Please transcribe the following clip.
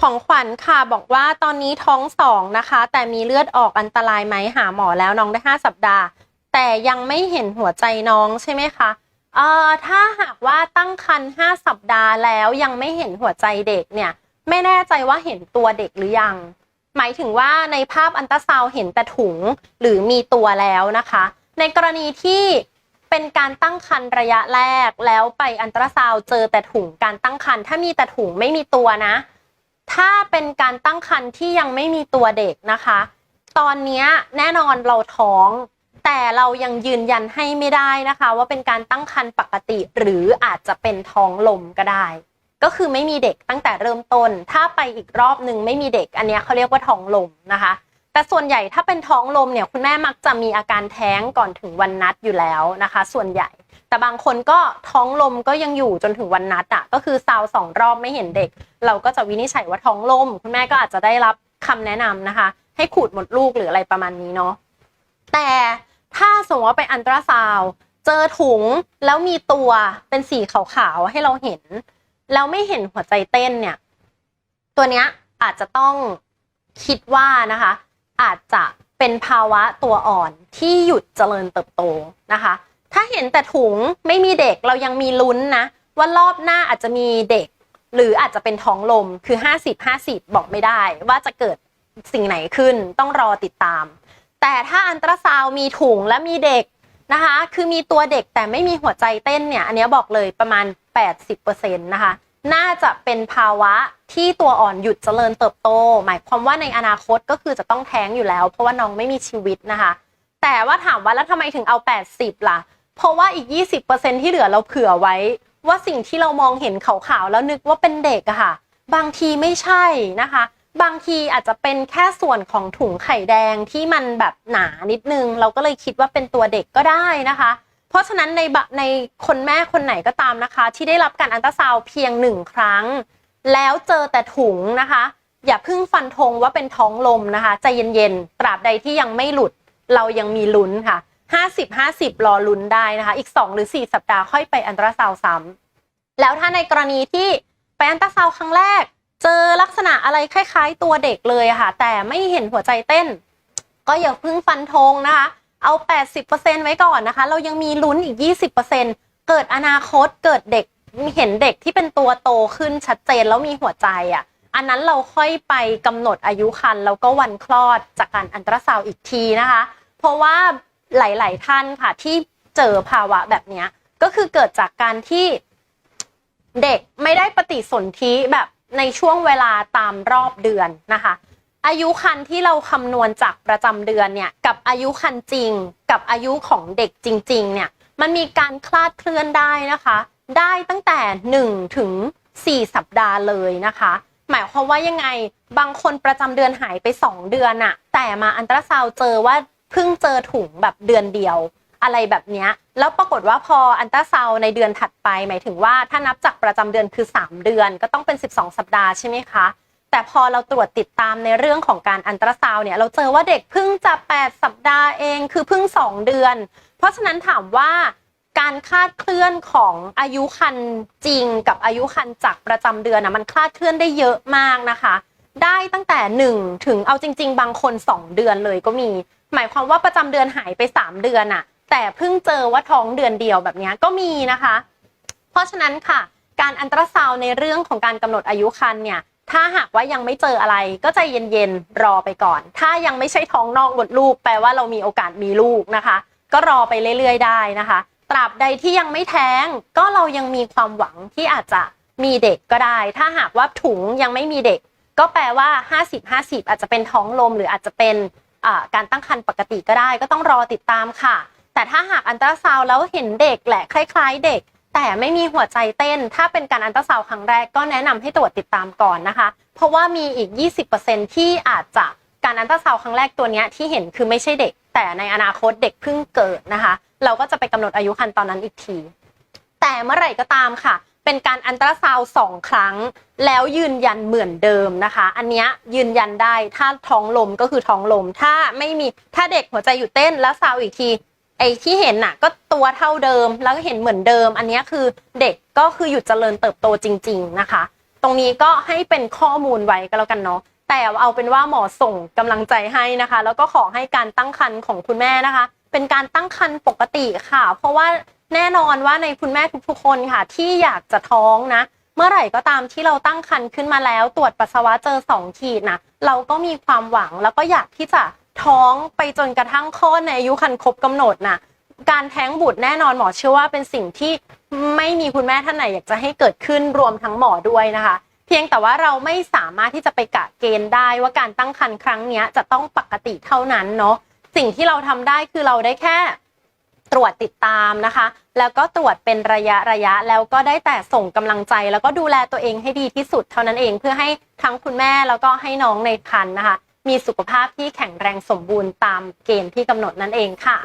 ของขวัญค่ะบอกว่าตอนนี้ท้องสองนะคะ แต่มีเลือดออกอันตรายไหมหาหมอแล้วน้องได้ 5 สัปดาห์ แต่ยังไม่เห็นหัวใจน้องใช่ไหมคะเอ่อถ้าหากว่าตั้งครรภ์5สัปดาห์แล้วยังไม่เห็นหัวใจเด็กเนี่ย ไม่แน่ใจว่าเห็นตัวเด็กหรือยัง หมายถึงว่าในภาพอันตราซาวเห็นแต่ถุงหรือมีตัวแล้วนะคะ ในกรณีที่ เป็นการตั้งครรภ์ระยะแรกแล้วไปอันตราซาวเจอแต่ถุงการตั้งครรภ์ถ้ามีแต่ถุงไม่มีตัวนะ ถ้าเป็นการตั้งครรภ์ที่ยังไม่มีตัวเด็กนะคะ ตอนนี้แน่นอนเราท้อง แต่เรายังยืนยันให้ไม่ได้นะคะ ว่าเป็นการตั้งครรภ์ปกติ หรืออาจจะเป็นท้องลมก็ได้ ก็คือไม่มีเด็กตั้งแต่เริ่มต้น ถ้าไปอีกรอบหนึ่งไม่มีเด็กอันนี้เขาเรียกว่าท้องลมนะคะ แต่ส่วนใหญ่ถ้าเป็นท้องลมเนี่ยคุณแม่มักจะมีอาการแท้งก่อนถึงวันนัดอยู่แล้วนะคะ ส่วนใหญ่ แต่บางคนก็ท้องลมก็ยังอยู่จนถึงวันนัดอะก็คือซาวสองรอบไม่เห็นเด็ก เราก็จะวินิจฉัยว่าท้องลม คุณแม่ก็อาจจะได้รับคำแนะนำนะคะ ให้ขูดหมดลูกหรืออะไรประมาณนี้เนาะแต่ถ้าสมมติว่าไปอันตราซาวเจอถุงแล้วมีตัวเป็นสีขาวๆให้เราเห็น แล้วไม่เห็นหัวใจเต้นเนี่ย ตัวเนี้ยอาจจะต้องคิดว่านะคะ อาจจะเป็นภาวะตัวอ่อนที่หยุดเจริญเติบโตนะคะ ถ้าเห็นแต่ถุงไม่มีเด็กเรายังมีลุ้นนะ ว่ารอบหน้าอาจจะมีเด็ก หรืออาจจะเป็นท้องลมคือ 50 50 บอกไม่ได้ ว่าจะเกิดสิ่งไหนขึ้นต้องรอติดตาม แต่ถ้าอันตราซาวมีถุงและมีเด็กนะคะ คือมีตัวเด็กแต่ไม่มีหัวใจเต้นเนี่ย อันนี้บอกเลยประมาณ 80%นะคะ น่าจะเป็นภาวะที่ตัวอ่อนหยุดเจริญเติบโต หมายความว่าในอนาคตก็คือจะต้องแท้งอยู่แล้ว เพราะว่าน้องไม่มีชีวิตนะคะ แต่ว่าถามว่าแล้วทำไมถึงเอา 80 ล่ะ เพราะว่าอีก 20%ที่เหลือเราเผื่อไว้ ว่าสิ่งที่เรามองเห็นขาวๆแล้วนึกว่าเป็นเด็กอะค่ะ บางทีไม่ใช่นะคะ บางทีอาจจะเป็นแค่ส่วนของถุงไข่แดงที่มันแบบหนานิดนึง เราก็เลยคิดว่าเป็นตัวเด็กก็ได้นะคะ เพราะฉะนั้นในบะในคนแม่คนไหนก็ตามนะคะ ที่ได้รับการอันตราซาวเพียงหนึ่งครั้ง แล้วเจอแต่ถุงนะคะ อย่าเพิ่งฟันธงว่าเป็นท้องลมนะคะใจเย็นๆตราบใดที่ยังไม่หลุด เรายังมีลุ้นค่ะ 50 50 รอลุ้นได้นะคะ อีก 2 หรือ 4 สัปดาห์ค่อยไปอันตราซาวซ้ำแล้วถ้าในกรณีที่ไปอันตราซาวครั้งแรก เจอลักษณะอะไรคล้าย ๆ ตัวเด็กเลยะค่ะ แต่ไม่เห็นหัวใจเต้น ก็อย่าเพิ่งฟันธงนะคะ เอา 80%ไว้ก่อนนะคะ เรายังมีลุ้นอีก 20%เกิดอนาคตเกิดเด็กเห็นเด็กที่เป็นตัวโตขึ้นชัดเจนแล้วมีหัวใจอะ อันนั้นเราค่อยไปกำหนดอายุครรภ์แล้วก็วันคลอดจากการอันตราซาวอีกทีนะคะ เพราะว่าหลาย ๆ ท่านค่ะที่เจอภาวะแบบนี้ก็คือเกิดจากการที่เด็กไม่ได้ปฏิสนธิแบบในช่วงเวลาตามรอบเดือนนะคะ อายุคันที่เราคำนวณจากประจำเดือนเนี่ยกับอายุคันจริง กับอายุของเด็กจริง ๆ เนี่ยมันมีการคลาดเคลื่อนได้นะคะ ได้ตั้งแต่ 1 ถึง 4 สัปดาห์เลยนะคะ หมายความว่ายังไงบางคนประจำเดือนหายไป 2 เดือนอะแต่มาอันตราซาวเจอว่าเพิ่งเจอถุงแบบเดือนเดียว อะไรแบบนี้แล้วปรากฏว่าพออันตราซาวในเดือนถัดไป หมายถึงว่าถ้านับจากประจำเดือนคือ 3 เดือนก็ต้องเป็น 12 สัปดาห์ใช่ไหมคะ แต่พอเราตรวจติดตามในเรื่องของการอันตราซาวเนี่ยเราเจอว่าเด็กเพิ่งจะ 8 สัปดาห์เองคือเพิ่ง 2 เดือน เพราะฉะนั้นถามว่าการคลาดเคลื่อนของอายุคันจริงกับอายุคันจากประจำเดือนนะมันคลาดเคลื่อนได้เยอะมากนะคะ ได้ตั้งแต่ 1 ถึงเอาจริง ๆ บางคน 2 เดือนเลยก็มี หมายความว่าประจำเดือนหายไป 3 เดือนอะแต่เพิ่งเจอว่าท้องเดือนเดียวแบบนี้ก็มีนะคะ เพราะฉะนั้นค่ะ การอันตราซาวในเรื่องของการกำหนดอายุครรภ์เนี่ย ถ้าหากว่ายังไม่เจออะไรก็ใจเย็นๆรอไปก่อน ถ้ายังไม่ใช่ท้องนอกหมดลูก แปลว่าเรามีโอกาสมีลูกนะคะ ก็รอไปเรื่อยๆได้นะคะ ตราบใดที่ยังไม่แท้ง ก็เรายังมีความหวังที่อาจจะมีเด็กก็ได้ ถ้าหากว่าถุงยังไม่มีเด็ก ก็แปลว่า 50-50 อาจจะเป็นท้องลม หรืออาจจะเป็นการตั้งครรภ์ปกติก็ได้ ก็ต้องรอติดตามค่ะ แต่ถ้าหากอันตราซาวแล้วเห็นเด็กแหละคล้าย ๆ เด็ก แต่ไม่มีหัวใจเต้น ถ้าเป็นการอันตราซาวครั้งแรกก็แนะนำให้ตรวจติดตามก่อนนะคะ เพราะว่ามีอีก 20%ที่อาจจะการอันตราซาวครั้งแรกตัวนี้ที่เห็นคือไม่ใช่เด็ก แต่ในอนาคตเด็กเพิ่งเกิดนะคะ เราก็จะไปกำหนดอายุครรภ์ตอนนั้นอีกที แต่เมื่อไหร่ก็ตามค่ะ เป็นการอันตราซาวสองครั้ง แล้วยืนยันเหมือนเดิมนะคะ อันนี้ยืนยันได้ถ้าท้องลมก็คือท้องลม ถ้าไม่มีถ้าเด็กหัวใจหยุดเต้นแล้วซาวอีกที ไอ้ที่เห็นน่ะ ก็ตัวเท่าเดิมแล้วก็เห็นเหมือนเดิม อันนี้คือเด็กก็คือหยุดเจริญเติบโตจริง ๆนะคะ ตรงนี้ก็ให้เป็นข้อมูลไว้ก็แล้วกันเนาะแต่เอาเป็นว่าหมอส่งกำลังใจให้นะคะ แล้วก็ขอให้การตั้งครรภ์ของคุณแม่นะคะ เป็นการตั้งครรภ์ปกติค่ะ เพราะว่าแน่นอนว่าในคุณแม่ทุกๆคนค่ะ ที่อยากจะท้องนะ เมื่อไหร่ก็ตามที่เราตั้งครรภ์ขึ้นมาแล้ว ตรวจปัสสาวะเจอสองขีดนะเราก็มีความหวังแล้วก็อยากที่จะ ท้องไปจนกระทั่งคลอดในอายุครรภ์ครบกำหนดนะการแท้งบุตรแน่นอนหมอเชื่อว่าเป็นสิ่งที่ไม่มีคุณแม่ท่านไหนอยากจะให้เกิดขึ้นรวมทั้งหมอด้วยนะคะ เพียงแต่ว่าเราไม่สามารถที่จะไปกะเกณฑ์ได้ว่าการตั้งครรภ์ครั้งนี้จะต้องปกติเท่านั้นเนาะสิ่งที่เราทำได้คือเราได้แค่ตรวจติดตามนะคะ แล้วก็ตรวจเป็นระยะระยะแล้วก็ได้แต่ส่งกำลังใจ แล้วก็ดูแลตัวเองให้ดีที่สุดเท่านั้นเองเพื่อให้ทั้งคุณแม่แล้วก็ให้น้องในครรภ์นะคะ มีสุขภาพที่แข็งแรงสมบูรณ์ตามเกณฑ์ที่กำหนดนั่นเองค่ะ